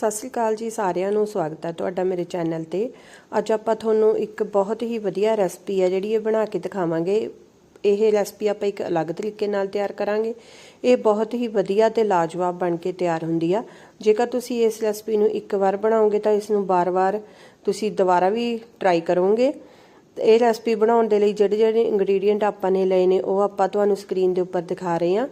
ਸਤਿ ਸ੍ਰੀ ਅਕਾਲ ਜੀ, ਸਾਰਿਆਂ ਨੂੰ ਸਵਾਗਤ ਹੈ ਤੁਹਾਡਾ ਮੇਰੇ ਚੈਨਲ ਤੇ। ਅੱਜ ਆਪਾਂ ਤੁਹਾਨੂੰ ਇੱਕ ਬਹੁਤ ਹੀ ਵਧੀਆ ਰੈਸਪੀ ਹੈ ਜਿਹੜੀ ਇਹ ਬਣਾ ਕੇ ਦਿਖਾਵਾਂਗੇ। ਇਹ ਰੈਸਪੀ ਆਪਾਂ ਇੱਕ ਅਲੱਗ ਤਰੀਕੇ ਨਾਲ ਤਿਆਰ ਕਰਾਂਗੇ। ਇਹ ਬਹੁਤ ਹੀ ਵਧੀਆ ਤੇ ਲਾਜਵਾਬ ਬਣ ਕੇ ਤਿਆਰ ਹੁੰਦੀ ਆ। ਜੇਕਰ ਤੁਸੀਂ ਇਸ ਰੈਸਪੀ ਨੂੰ ਇੱਕ ਵਾਰ ਬਣਾਓਗੇ ਤਾਂ ਇਸ ਨੂੰ ਬਾਰ-ਬਾਰ ਤੁਸੀਂ ਦੁਬਾਰਾ ਵੀ ਟਰਾਈ ਕਰੋਗੇ। ਇਹ ਰੈਸਪੀ ਬਣਾਉਣ ਦੇ ਲਈ ਜਿਹੜੇ ਜਿਹੜੇ ਇੰਗਰੀਡੀਅੰਟ ਆਪਾਂ ਨੇ ਲਏ ਨੇ, ਉਹ ਆਪਾਂ ਤੁਹਾਨੂੰ ਸਕਰੀਨ ਦੇ ਉੱਪਰ ਦਿਖਾ ਰਹੇ ਹਾਂ।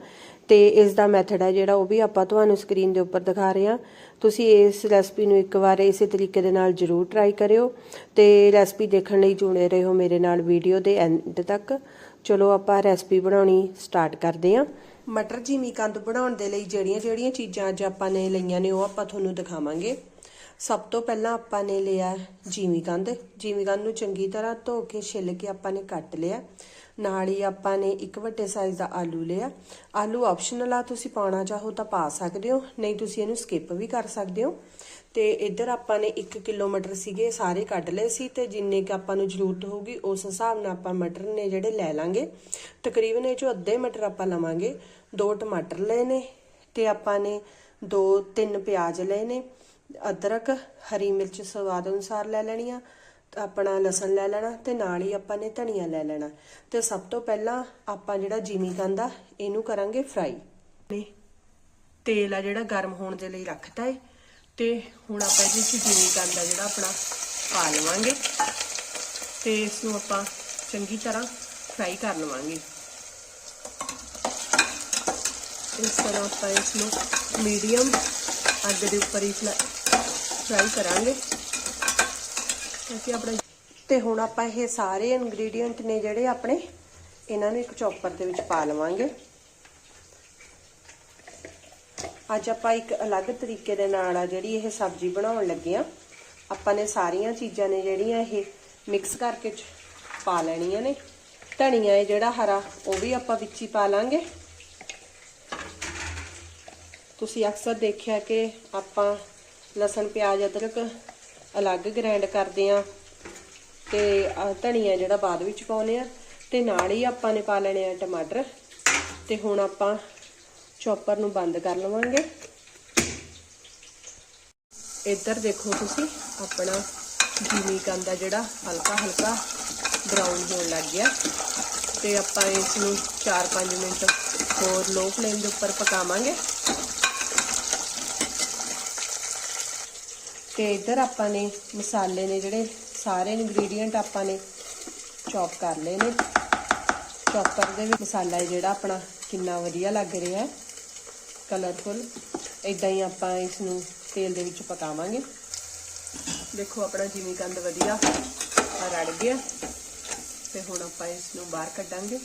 ਤੇ ਇਸ ਦਾ ਮੈਥਡ ਹੈ ਜਿਹੜਾ, ਉਹ ਵੀ ਆਪਾਂ ਤੁਹਾਨੂੰ ਸਕਰੀਨ ਦੇ ਉੱਪਰ ਦਿਖਾ ਰਹੇ ਹਾਂ। ਤੁਸੀਂ ਇਸ ਰੈਸਪੀ ਨੂੰ ਇੱਕ ਵਾਰ ਇਸੇ ਤਰੀਕੇ ਦੇ ਨਾਲ ਜ਼ਰੂਰ ਟਰਾਈ ਕਰਿਓ ਤੇ ਰੈਸਪੀ ਦੇਖਣ ਲਈ ਜੁੜੇ ਰਹੋ ਮੇਰੇ ਨਾਲ ਵੀਡੀਓ ਦੇ ਐਂਡ ਤੱਕ। ਚਲੋ ਆਪਾਂ ਰੈਸਪੀ ਬਣਾਉਣੀ ਸਟਾਰਟ ਕਰਦੇ ਹਾਂ। ਮਟਰ ਜੀਮੀ ਕੰਦ ਬਣਾਉਣ ਦੇ ਲਈ ਜਿਹੜੀਆਂ ਜਿਹੜੀਆਂ ਚੀਜ਼ਾਂ ਅੱਜ ਆਪਾਂ ਨੇ ਲਈਆਂ ਨੇ ਉਹ ਆਪਾਂ ਤੁਹਾਨੂੰ ਦਿਖਾਵਾਂਗੇ। ਸਭ ਤੋਂ ਪਹਿਲਾਂ ਆਪਾਂ ਨੇ ਲਿਆ ਜੀਮੀ ਕੰਦ ਜੀਮੀ ਕੰਦ ਨੂੰ ਚੰਗੀ ਤਰ੍ਹਾਂ ਧੋ ਕੇ ਛਿੱਲ ਕੇ ਆਪਾਂ ਨੇ ਕੱਟ ਲਿਆ। ਨਾਲ ਹੀ ਆਪਾਂ ਨੇ ਇੱਕ ਵੱਡੇ ਸਾਈਜ਼ ਦਾ ਆਲੂ ਲਿਆ। ਆਲੂ ਆਪਸ਼ਨਲ ਆ, ਤੁਸੀਂ ਪਾਉਣਾ ਚਾਹੋ ਤਾਂ ਪਾ ਸਕਦੇ ਹੋ, ਨਹੀਂ ਤੁਸੀਂ ਇਹਨੂੰ ਸਕਿਪ ਵੀ ਕਰ ਸਕਦੇ ਹੋ। ਤੇ ਇੱਧਰ ਆਪਾਂ ਨੇ 1 ਕਿਲੋ ਮਟਰ ਸੀਗੇ ਸਾਰੇ ਕੱਢ ਲਏ ਸੀ ਤੇ ਜਿੰਨੇ ਕਿ ਆਪਾਂ ਨੂੰ ਜ਼ਰੂਰਤ ਹੋਊਗੀ, ਉਸ ਹਿਸਾਬ ਨਾਲ ਆਪਾਂ ਮਟਰ ਨੇ ਜਿਹੜੇ ਲੈ ਲਾਂਗੇ। ਤਕਰੀਬਨ ਇਹ ਚੋਂ ਅੱਧੇ ਮਟਰ ਆਪਾਂ ਲਵਾਂਗੇ। ਦੋ ਟਮਾਟਰ ਲਏ ਨੇ ਤੇ ਆਪਾਂ ਨੇ ਦੋ ਤਿੰਨ ਪਿਆਜ਼ ਲਏ ਨੇ। ਅਦਰਕ, ਹਰੀ ਮਿਰਚ ਸਵਾਦ ਅਨੁਸਾਰ ਲੈ ਲੈਣੀਆਂ, ਆਪਣਾ ਲਸਣ ਲੈ ਲੈਣਾ ਤੇ ਨਾਲ ਹੀ ਆਪਾਂ ਨੇ ਧਨੀਆ ਲੈ ਲੈਣਾ। ਤੇ ਸਭ ਤੋਂ ਪਹਿਲਾਂ ਆਪਾਂ ਜਿਹੜਾ ਜੀਮੀ ਕੰਦ ਆ ਇਹਨੂੰ ਕਰਾਂਗੇ ਫਰਾਈ ਨੇ ਤੇਲ ਆ ਜਿਹੜਾ ਗਰਮ ਹੋਣ ਦੇ ਲਈ ਰੱਖਤਾ ਏ, ਤੇ ਹੁਣ ਆਪਾਂ ਇਹਦੇ ਵਿੱਚ ਜੀਮੀ ਕੰਦ ਆ ਜਿਹੜਾ ਆਪਣਾ ਪਾ ਲਵਾਂਗੇ। ਤੇ ਇਸ ਨੂੰ ਆਪਾਂ ਚੰਗੀ ਤਰ੍ਹਾਂ ਫਰਾਈ ਕਰ ਲਵਾਂਗੇ। ਇਸ ਤਰ੍ਹਾਂ ਆਪਾਂ ਇਸ ਨੂੰ ਮੀਡੀਅਮ ਅੱਗ ਦੇ ਉੱਪਰ ਹੀ ਫਰਾਈ ਕਰਾਂਗੇ। ਕਿਉਂਕਿ ਆਪਣਾ ਤੇ ਹੁਣ ਆਪਾਂ ਇਹ ਸਾਰੇ ਇਨਗਰੀਡੀਅੰਟ ਨੇ ਜਿਹੜੇ ਆਪਣੇ, ਇਹਨਾਂ ਨੂੰ ਇੱਕ ਚੌਪਰ ਦੇ ਵਿੱਚ ਪਾ ਲਵਾਂਗੇ। ਅੱਜ ਆਪਾਂ ਇੱਕ ਅਲੱਗ ਤਰੀਕੇ ਦੇ ਨਾਲ ਆ ਜਿਹੜੀ ਇਹ ਸਬਜ਼ੀ ਬਣਾਉਣ ਲੱਗੇ ਆ ਆਪਾਂ ਨੇ ਸਾਰੀਆਂ ਚੀਜ਼ਾਂ ਨੇ ਜਿਹੜੀਆਂ ਇਹ ਮਿਕਸ ਕਰਕੇ ਪਾ ਲੈਣੀਆਂ ਨੇ। ਧਨੀਆ ਹੈ ਜਿਹੜਾ ਹਰਾ, ਉਹ ਵੀ ਆਪਾਂ ਵਿੱਚ ਹੀ ਪਾ ਲਾਂਗੇ। ਤੁਸੀਂ ਅਕਸਰ ਦੇਖਿਆ ਕਿ ਆਪਾਂ ਲਸਣ, ਪਿਆਜ਼, ਅਦਰਕ ਅਲੱਗ ਗ੍ਰਾਈਂਡ ਕਰਦੇ ਆ ਤੇ ਧਨੀਆ ਜਿਹੜਾ ਬਾਅਦ ਵਿੱਚ ਪਾਉਨੇ ਆ ਤੇ ਨਾਲ ਹੀ ਆਪਾਂ ਨੇ ਪਾ ਲੈਣੇ ਆ ਟਮਾਟਰ ਤੇ ਹੁਣ ਆਪਾਂ ਚੌਪਰ ਨੂੰ ਬੰਦ ਕਰ ਲਵਾਂਗੇ। ਇੱਧਰ ਦੇਖੋ ਤੁਸੀਂ ਆਪਣਾ ਜੀਮੀ ਕੰਦਾ ਜਿਹੜਾ ਹਲਕਾ ਹਲਕਾ ਬਰਾਊਨ ਹੋਣ ਲੱਗ ਗਿਆ ਤੇ ਆਪਾਂ ਇਸ ਨੂੰ 4-5 ਮਿੰਟ ਹੋਰ ਲੋ ਫਲੇਮ ਦੇ ਉੱਪਰ ਪਕਾਵਾਂਗੇ। ਤੇ ਇੱਧਰ ਆਪਾਂ ਨੇ ਮਸਾਲੇ ਨੇ ਜਿਹੜੇ ਸਾਰੇ ਇਨਗਰੀਡੀਅੰਟ ਆਪਾਂ ਨੇ ਚੌਪ ਕਰ ਲਏ ਨੇ। ਚੌਪਰ ਦੇ ਵਿੱਚ ਮਸਾਲਾ ਜਿਹੜਾ ਆਪਣਾ ਕਿੰਨਾ ਵਧੀਆ ਲੱਗ ਰਿਹਾ ਹੈ। ਕਲਰਫੁਲ ਇਦਾਂ ਹੀ ਆਪਾਂ ਇਸ ਨੂੰ ਤੇਲ ਦੇ ਵਿੱਚ ਪਕਾਵਾਂਗੇ। ਦੇਖੋ ਆਪਣਾ ਜਿਮੀ ਕੰਦ ਵਧੀਆ ਰੜ ਗਿਆ। ਤੇ ਹੁਣ ਆਪਾਂ ਇਸ ਨੂੰ ਬਾਹਰ ਕੱਢਾਂਗੇ।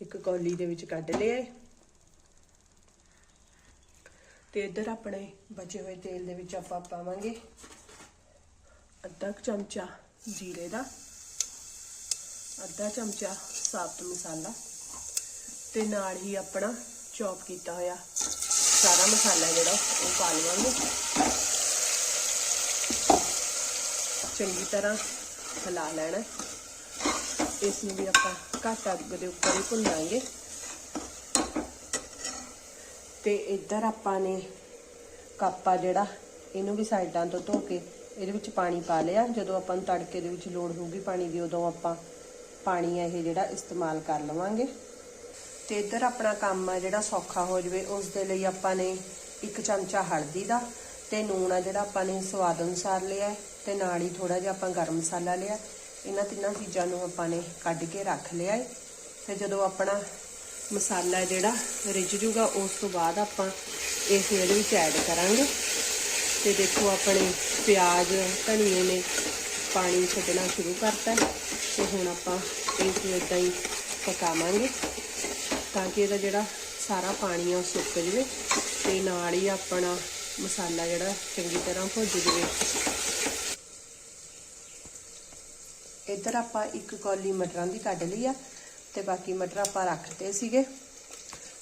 ਇੱਕ ਕੌਲੀ ਦੇ ਵਿੱਚ ਕੱਢ ਲਿਆ ਹੈ। ਤੇ ਇੱਧਰ ਆਪਣੇ ਬਚੇ ਹੋਏ ਤੇਲ ਦੇ ਵਿੱਚ ਆਪਾਂ ਪਾਵਾਂਗੇ ਅੱਧਾ ਚਮਚਾ ਜੀਰੇ ਦਾ, ਅੱਧਾ ਚਮਚਾ ਸਾਬਤ ਮਸਾਲਾ ਤੇ ਨਾਲ ਹੀ ਆਪਣਾ ਚੌਪ ਕੀਤਾ ਹੋਇਆ ਸਾਰਾ ਮਸਾਲਾ ਜਿਹੜਾ ਉਹ ਪਾ ਲਵਾਂਗੇ। ਚੰਗੀ ਤਰ੍ਹਾਂ ਹਿਲਾ ਲੈਣਾ। ਇਸ ਨੂੰ ਵੀ ਆਪਾਂ ਘੱਟ ਅੱਗ ਦੇ ਉੱਪਰ ਹੀ ਭੁੰਨਾਂਗੇ। ਤੇ ਇੱਧਰ ਆਪਾਂ ਨੇ ਕੱਪਾ ਜਿਹੜਾ, ਇਹਨੂੰ ਵੀ ਸਾਈਡਾਂ ਤੋਂ ਧੋ ਕੇ ਇਹਦੇ ਵਿੱਚ ਪਾਣੀ ਪਾ ਲਿਆ। ਜਦੋਂ ਆਪਾਂ ਨੂੰ ਤੜਕੇ ਦੇ ਵਿੱਚ ਲੋੜ ਹੋਊਗੀ ਪਾਣੀ ਦੀ, ਉਦੋਂ ਆਪਾਂ ਪਾਣੀ ਇਹ ਜਿਹੜਾ ਇਸਤੇਮਾਲ ਕਰ ਲਵਾਂਗੇ। ਤੇ ਇੱਧਰ ਆਪਣਾ ਕੰਮ ਆ ਜਿਹੜਾ ਸੌਖਾ ਹੋ ਜਵੇ, ਉਸ ਦੇ ਲਈ ਆਪਾਂ ਨੇ ਇੱਕ ਚਮਚਾ ਹਲਦੀ ਦਾ ਤੇ ਨੂਣ ਆ ਜਿਹੜਾ ਆਪਾਂ ਨੇ ਸਵਾਦ ਅਨੁਸਾਰ ਲਿਆ ਤੇ ਨਾਲ ਹੀ ਥੋੜਾ ਜਿਹਾ ਆਪਾਂ ਗਰਮ ਮਸਾਲਾ ਲਿਆ। ਇਹਨਾਂ ਤਿੰਨਾਂ ਚੀਜ਼ਾਂ ਨੂੰ ਆਪਾਂ ਨੇ ਕੱਢ ਕੇ ਰੱਖ ਲਿਆ ਹੈ। ਤੇ ਜਦੋਂ ਆਪਣਾ ਮਸਾਲਾ ਜਿਹੜਾ ਰਿੱਝ ਜੂਗਾ, ਉਸ ਤੋਂ ਬਾਅਦ ਆਪਾਂ ਇਸ ਇਹਦੇ ਵਿੱਚ ਐਡ ਕਰਾਂਗੇ। ਤੇ ਦੇਖੋ ਆਪਣੇ ਪਿਆਜ਼, ਧਨੀਏ ਨੇ ਪਾਣੀ ਛੱਡਣਾ ਸ਼ੁਰੂ ਕਰਤਾ ਤੇ ਹੁਣ ਆਪਾਂ ਇਸ ਨੂੰ ਇਦਾਂ ਹੀ ਪਕਾਵਾਂਗੇ ਤਾਂ ਕਿ ਇਹਦਾ ਜਿਹੜਾ ਸਾਰਾ ਪਾਣੀ ਆ ਉਹ ਸੁੱਕ ਜਵੇ ਤੇ ਨਾਲ ਹੀ ਆਪਣਾ ਮਸਾਲਾ ਜਿਹੜਾ ਚੰਗੀ ਤਰ੍ਹਾਂ ਭੁੱਜ ਜਵੇ। ਇੱਧਰ ਆਪਾਂ ਇੱਕ ਕੌਲੀ ਮਟਰਾਂ ਦੀ ਕੱਢ ਲਈ ਆ। ਤੇ ਬਾਕੀ ਮਟਰ ਆਪਾਂ ਰੱਖਤੇ ਸੀਗੇ।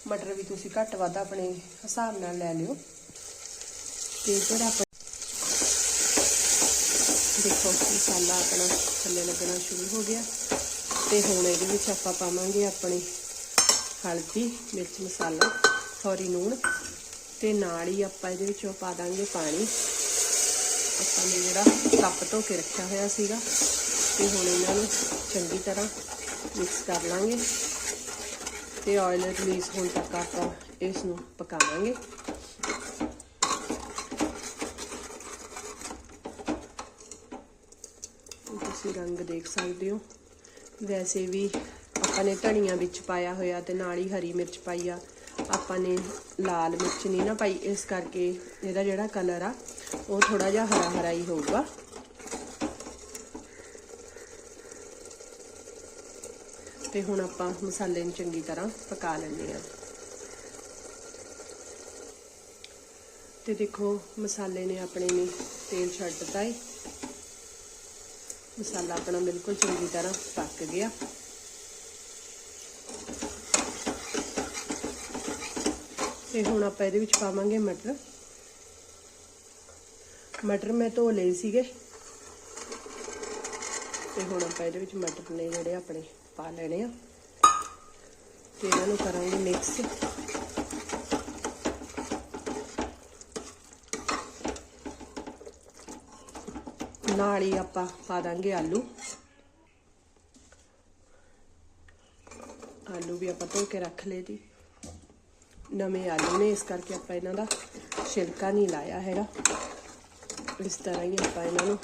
ਮਟਰ ਵੀ ਤੁਸੀਂ ਘੱਟ ਵੱਧ ਆਪਣੇ ਹਿਸਾਬ ਨਾਲ ਲੈ ਲਿਓ। ਤੇ ਜਿਹੜਾ ਆਪਾਂ ਦੇਖੋ ਮਸਾਲਾ ਆਪਣਾ ਥੱਲੇ ਲੱਗਣਾ ਸ਼ੁਰੂ ਹੋ ਗਿਆ। ਤੇ ਹੁਣ ਇਹਦੇ ਵਿੱਚ ਆਪਾਂ ਪਾਵਾਂਗੇ ਆਪਣੀ ਹਲਦੀ, ਮਿਰਚ ਮਸਾਲਾ ਸੌਰੀ ਨੂਣ। ਤੇ ਨਾਲ ਹੀ ਆਪਾਂ ਇਹਦੇ ਵਿੱਚੋਂ ਪਾ ਦਾਂਗੇ ਪਾਣੀ। ਆਪਾਂ ਨੇ ਜਿਹੜਾ ਕੱਪ ਧੋ ਕੇ ਰੱਖਿਆ ਹੋਇਆ ਸੀਗਾ। ਤੇ ਹੁਣ ਇਹਨਾਂ ਨੂੰ ਚੰਗੀ ਤਰ੍ਹਾਂ ਮਿਕਸ ਕਰ ਲਾਂਗੇ ਤੇ ਆਇਲ ਰਿਲੀਜ਼ ਹੋਣ ਤੱਕ ਆਪਾਂ ਇਸ ਨੂੰ ਪਕਾਵਾਂਗੇ ਤੁਸੀਂ ਰੰਗ ਦੇਖ ਸਕਦੇ ਹੋ। ਵੈਸੇ ਵੀ ਆਪਾਂ ਨੇ ਧਨੀਆ ਵਿੱਚ ਪਾਇਆ ਹੋਇਆ ਤੇ ਨਾਲ ਹੀ ਹਰੀ ਮਿਰਚ ਪਾਈ ਆ। ਆਪਾਂ ਨੇ ਲਾਲ ਮਿਰਚ ਨਹੀਂ ਨਾ ਪਾਈ, ਇਸ ਕਰਕੇ ਇਹਦਾ ਜਿਹੜਾ ਕਲਰ ਆ, ਉਹ ਥੋੜਾ ਜਿਹਾ ਹਰਾ ਹਰਾ ਹੀ ਹੋਊਗਾ। ਤੇ ਹੁਣ ਆਪਾਂ ਮਸਾਲੇ ਨੂੰ ਚੰਗੀ ਤਰ੍ਹਾਂ ਪਕਾ ਲੈਂਦੇ ਆ ਤੇ ਦੇਖੋ, ਮਸਾਲੇ ਨੇ ਆਪਣੇ ਨੇ ਤੇਲ ਛੱਡ ਦਿੱਤਾ ਹੈ ਮਸਾਲਾ ਆਪਣਾ ਬਿਲਕੁਲ ਚੰਗੀ ਤਰ੍ਹਾਂ ਪੱਕ ਗਿਆ। ਤੇ ਹੁਣ ਆਪਾਂ ਇਹਦੇ ਵਿੱਚ ਪਾਵਾਂਗੇ ਮਟਰ। ਮਟਰ ਮੈਂ ਧੋ ਲਏ ਸੀਗੇ। ਤੇ ਹੁਣ ਆਪਾਂ ਇਹਦੇ ਵਿੱਚ ਮਟਰ ਨੇ ਜਿਹੜੇ ਆਪਣੇ ਪਾ ਲੈਣੇ ਆ। ਤੇ ਇਹਨਾਂ ਨੂੰ ਕਰਾਂਗੇ ਮਿਕਸ ਨਾਲ ਹੀ ਆਪਾਂ ਪਾ ਦਾਂਗੇ ਆਲੂ। ਆਲੂ ਵੀ ਆਪਾਂ ਧੋ ਕੇ ਰੱਖ ਲਏ ਦੀ ਨਵੇਂ ਆਲੂ ਨੇ, ਇਸ ਕਰਕੇ ਆਪਾਂ ਇਹਨਾਂ ਦਾ ਛਿਲਕਾ ਨਹੀਂ ਲਾਇਆ ਹੈਗਾ। ਇਸ ਤਰ੍ਹਾਂ ਹੀ ਆਪਾਂ ਇਹਨਾਂ ਨੂੰ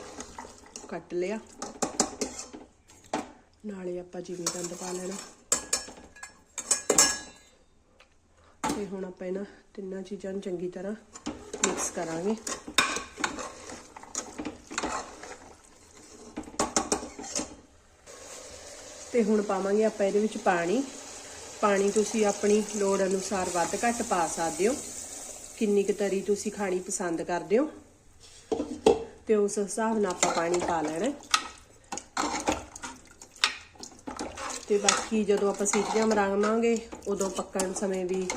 ਕੱਟ ਲਿਆ। ਨਾਲੇ ਆਪਾਂ ਜਿਵੇਂ ਦੰਦ ਪਾ ਲੈਣਾ। ਤੇ ਹੁਣ ਆਪਾਂ ਇਹਨਾਂ ਤਿੰਨਾਂ ਚੀਜ਼ਾਂ ਨੂੰ ਚੰਗੀ ਤਰ੍ਹਾਂ ਮਿਕਸ ਕਰਾਂਗੇ। ਤੇ ਹੁਣ ਪਾਵਾਂਗੇ ਆਪਾਂ ਇਹਦੇ ਵਿੱਚ ਪਾਣੀ। ਪਾਣੀ ਤੁਸੀਂ ਆਪਣੀ ਲੋੜ ਅਨੁਸਾਰ ਵੱਧ ਘੱਟ ਪਾ ਸਕਦੇ ਹੋ। ਕਿੰਨੀ ਕੁ ਤਰੀ ਤੁਸੀਂ ਖਾਣੀ ਪਸੰਦ ਕਰਦੇ ਹੋ। ਤੇ ਉਸ ਹਿਸਾਬ ਨਾਲ ਆਪਾਂ ਪਾਣੀ ਪਾ ਲੈਣਾ ਹੈ। ਤੇ ਬਾਕੀ ਜਦੋਂ ਆਪਾਂ ਸੀਟੀਆਂ ਮਰਾਵਾਂਗੇ, ਉਦੋਂ ਪੱਕਣ ਸਮੇਂ ਵੀ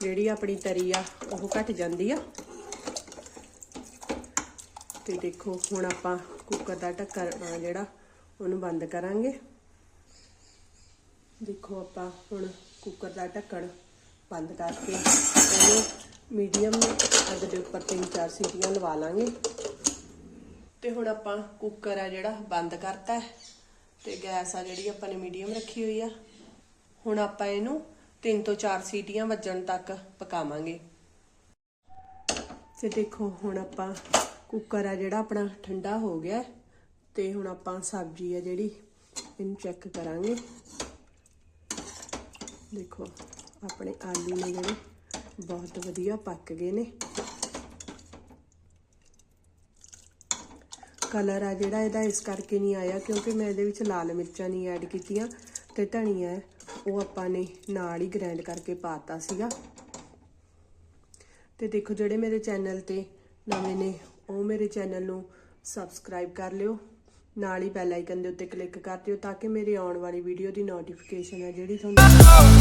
ਜਿਹੜੀ ਆਪਣੀ ਤਰੀ ਆ, ਉਹ ਘਟ ਜਾਂਦੀ ਆ। ਤੇ ਦੇਖੋ, ਹੁਣ ਆਪਾਂ ਕੁੱਕਰ ਦਾ ਢੱਕਣ ਆ ਜਿਹੜਾ, ਉਹਨੂੰ ਬੰਦ ਕਰਾਂਗੇ। ਦੇਖੋ ਆਪਾਂ ਹੁਣ ਕੁੱਕਰ ਦਾ ਢੱਕਣ ਬੰਦ ਕਰਕੇ ਉਹਨੂੰ ਮੀਡੀਅਮ ਅੱਗ ਦੇ ਉੱਪਰ ਤਿੰਨ ਚਾਰ ਸੀਟੀਆਂ ਲਵਾ ਲਾਂਗੇ। ਤੇ ਹੁਣ ਆਪਾਂ ਕੁੱਕਰ ਆ ਜਿਹੜਾ ਬੰਦ ਕਰਤਾ ਤੇ ਗੈਸ ਆ ਜਿਹੜੀ ਆਪਾਂ ਨੇ ਮੀਡੀਅਮ ਰੱਖੀ ਹੋਈ ਆ। ਹੁਣ ਆਪਾਂ ਇਹਨੂੰ ਤਿੰਨ ਤੋਂ ਚਾਰ ਸੀਟੀਆਂ ਵੱਜਣ ਤੱਕ ਪਕਾਵਾਂਗੇ। ਤੇ ਦੇਖੋ, ਹੁਣ ਆਪਾਂ ਕੁੱਕਰ ਆ ਜਿਹੜਾ ਆਪਣਾ ਠੰਡਾ ਹੋ ਗਿਆ। ਹੈ ਤੇ ਹੁਣ ਆਪਾਂ ਸਬਜ਼ੀ ਆ ਜਿਹੜੀ, ਇਹਨੂੰ ਚੈੱਕ ਕਰਾਂਗੇ। ਦੇਖੋ, ਆਪਣੇ ਆਲੂ ਨੇ ਜਿਹੜੇ ਬਹੁਤ ਵਧੀਆ ਪੱਕ ਗਏ ਨੇ। ਕਲਰ ਆ ਜਿਹੜਾ, ਇਹਦਾ ਇਸ ਕਰਕੇ ਨਹੀਂ ਆਇਆ ਕਿਉਂਕਿ ਮੈਂ ਇਹਦੇ ਵਿੱਚ ਲਾਲ ਮਿਰਚਾਂ ਨਹੀਂ ਐਡ ਕੀਤੀਆਂ ਤੇ ਧਨੀਆ ਉਹ ਆਪਾਂ ਨੇ ਨਾਲ ਹੀ ਗ੍ਰਾਈਂਡ ਕਰਕੇ ਪਾਤਾ ਸੀਗਾ। ਤੇ ਦੇਖੋ ਜਿਹੜੇ ਮੇਰੇ ਚੈਨਲ ਤੇ ਨਵੇਂ ਨੇ, ਉਹ ਮੇਰੇ ਚੈਨਲ ਨੂੰ ਸਬਸਕ੍ਰਾਈਬ ਕਰ ਲਿਓ। ਨਾਲ ਹੀ ਬੈਲ ਆਈਕਨ ਦੇ ਉੱਤੇ ਕਲਿੱਕ ਕਰ ਦਿਓ ਤਾਂ ਕਿ ਮੇਰੇ ਆਉਣ ਵਾਲੀ ਵੀਡੀਓ ਦੀ ਨੋਟੀਫਿਕੇਸ਼ਨ ਹੈ ਜਿਹੜੀ ਤੁਹਾਨੂੰ